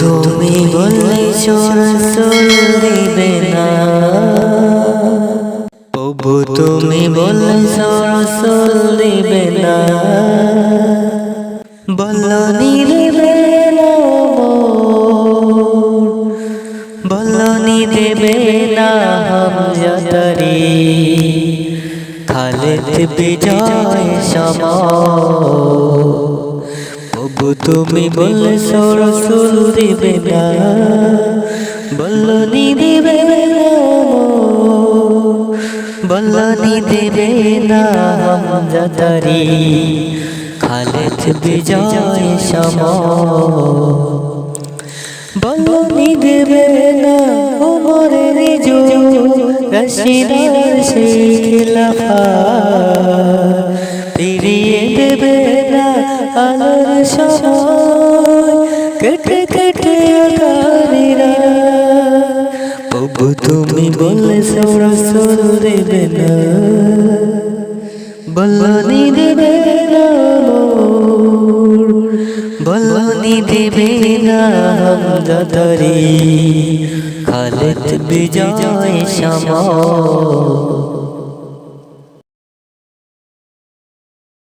তুমি বলেছ রসুল দিবে না। প্রভু তুমি বলেছ রসুল দিবে না। বলনি দেবে না বলনি দেবে না হাম যাতারি। খালেদ বিজয় সমা প্রভু তুমি বলেছ রসুল দিবে না, বলনি দিবে বলনি দেবে না যাতারি খালেদ বিজয় সম। বলনি দেবে না ওমরের জো, রশিদার খিলাফা আলোর সময় কেটে কেটে আধারিরা প্রভু তুমি বলেছ রসুল দেবে না বলনি দেবে না বলনি দেবে না হামদাদারি খালেদ বিজয় সময়